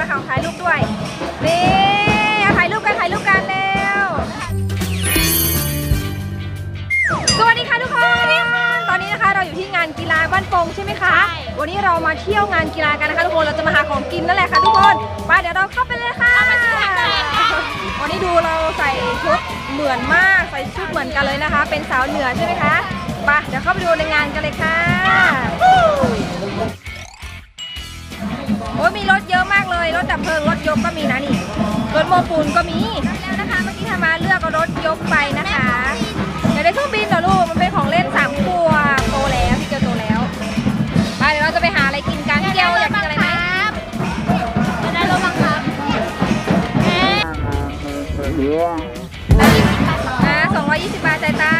มาขอถ่ายรูปด้วยนี่เอาถ่ายรูปกันถ่ายรูปกันเร็วสวัสดีค่ะทุกคนตอนนี้นะคะเราอยู่ที่งานกีฬาบ้านโป่งใช่ไหมคะ วันนี้เรามาเที่ยวงานกีฬากันนะคะทุกคนเราจะมาหาของกินนั่นแหละค่ะทุกคนไปเดี๋ยวเราเข้าไปเลยค่ะวันนี้ดูเราใส่ชุดเหมือนมากใส่ชุดเหมือนกันเลยนะคะ เป็นสาวเหนือใช่ไหมคะไปเดี๋ยวเข้าไปดูในงานกันเลยค่ะโอ้ยมีรถเยอะมาก เลยรถดับเพลิงรถยกก็มีนะนี่รถโมปูนก็มีแล้วนะคะเมื่อกี้ทามาเลือกเอารถยกไปนะคะอยากได้เครื่องบินเหรอลูกมันเป็นของเล่นสามขวบโตแล้วพี่เกียวโตแล้วไปเดี๋ยวเราจะไปหาอะไรกินกันพี่เกียวอยากกินอะไรไหมจะได้รถบังคับอ่า220บาทจ่ายตัง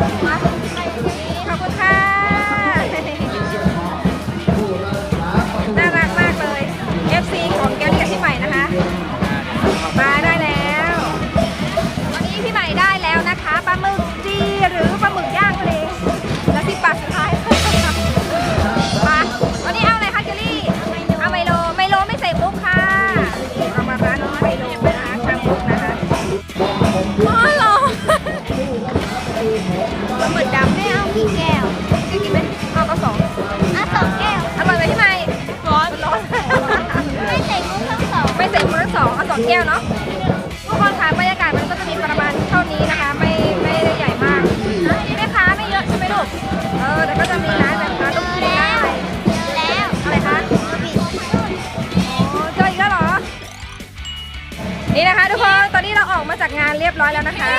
สิข ปลาหมึกดำไม่เอากี่แก้วจะกินไหมเอาก็สองอะสองแก้วอร่อยไหมพี่ใหม่ร้อนร้อน ไม่ใส่มุกทั้งสองไม่ใส่มือสองเอาสองแก้วเนาะ ตอนนี้เราออกมาจากงานเรียบร้อยแล้วนะคะ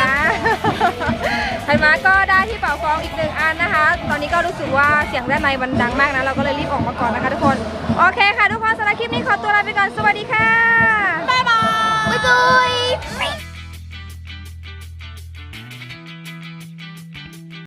ไทมาก็ได้ที่เป่าฟองอีกหนึ่งอันนะคะ ตอนนี้ก็รู้สึกว่าเสียงด้านในมันดังมากนะ เราก็เลยรีบออกมาก่อนนะคะทุกคน โอเคค่ะทุกคนสำหรับคลิปนี้ขอตัวลาไปก่อน สวัสดีค่ะ บ๊ายบาย บ๊ายบาย